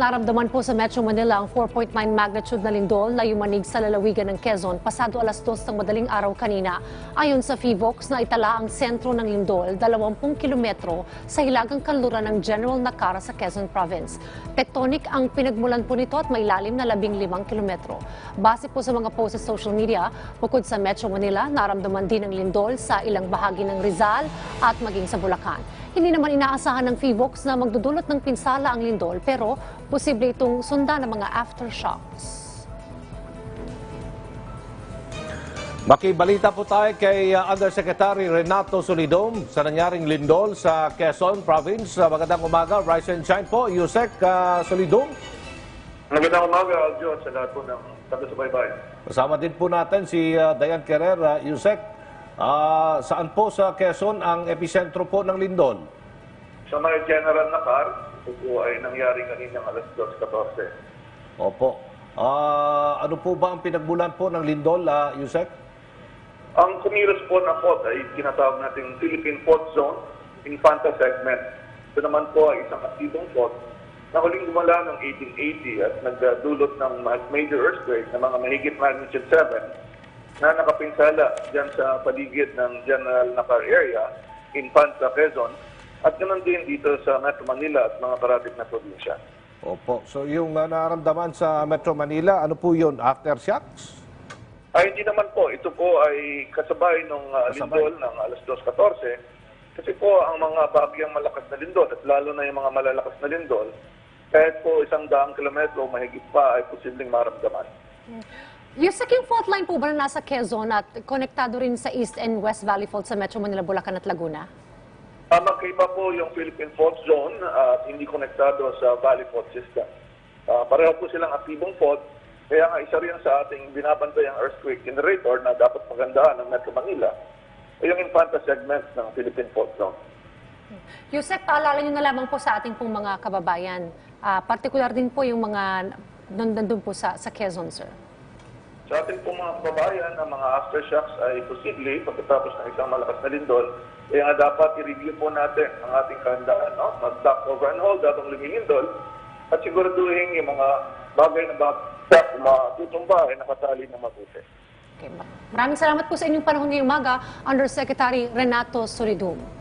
Naramdaman po sa Metro Manila ang 4.9 magnitude na lindol na yumanig sa lalawigan ng Quezon pasado alas 2 ng madaling araw kanina. Ayon sa FIVOX na itala ang sentro ng lindol 20 kilometro sa hilagang kanluran ng General Nakara sa Quezon Province. Tectonic ang pinagmulan po nito at may lalim na 15 kilometro. Base po sa mga posts sa social media, bukod sa Metro Manila, naramdaman din ang lindol sa ilang bahagi ng Rizal at maging sa Bulacan. Hindi naman inaasahan ng FIVOX na magdudulot ng pinsala ang lindol pero posible itong sundan ng mga aftershocks. Makibalita po tayo kay uh, Undersecretary Renato Solidom sa nangyaring lindol sa Quezon Province. Uh, magandang umaga, rise and shine po, Yusek uh, Solidom. Magandang umaga, Aljo, at sa lahat po ng taga-subaybay. Kasama din po natin si uh, Dayan uh, Yusek. Uh, saan po sa Quezon ang epicentro po ng lindol? Sa may General Nakar, ito po ay nangyari kaninang alas 2.14. Opo. Uh, ano po ba ang pinagmulan po ng lindol, uh, Yusek? Ang kumilos po na fault ay tinatawag nating Philippine Fault Zone, Infanta Segment. Ito naman po ay isang aktibong fault na huling gumala noong 1880 at nagdulot ng major earthquake na mga mahigit magnitude 7 na nakapinsala dyan sa paligid ng General Nakar area, Infanta, Quezon, at ganoon din dito sa Metro Manila at mga karatig na probinsya. Opo. So yung uh, naramdaman sa Metro Manila, ano po yun? Aftershocks? Ay, hindi naman po. Ito po ay kasabay ng uh, Kasabay. lindol ng alas 2.14. Kasi po ang mga bagyang malakas na lindol at lalo na yung mga malalakas na lindol, kahit po isang daang kilometro mahigit pa ay posibleng maramdaman. Yung saking fault line po ba na nasa Quezon at konektado rin sa East and West Valley Fault sa Metro Manila, Bulacan at Laguna? Uh, magkaiba po yung Philippine Fault Zone at hindi konektado sa Valley Fault System. Ah, pareho po silang aktibong fault, kaya nga isa rin sa ating binabantayang earthquake generator na dapat magandaan ng Metro Manila ay yung Infanta segment ng Philippine Fault Zone. Yusek, paalala nyo na lamang po sa ating pong mga kababayan. Ah, partikular din po yung mga nandun po sa, sa Quezon, sir. Sa ating pong mga kababayan, ang mga aftershocks ay posible pagkatapos ng isang malakas na lindol. Kaya nga dapat i-review po natin ang ating kahandaan. No? Mag-stop over and hold habang lumilindol at siguraduhin yung mga bagay na bagay matutumba ay nakatali na mabuti. Okay. Maraming salamat po sa inyong panahon ngayong umaga, Undersecretary Renato Solidum.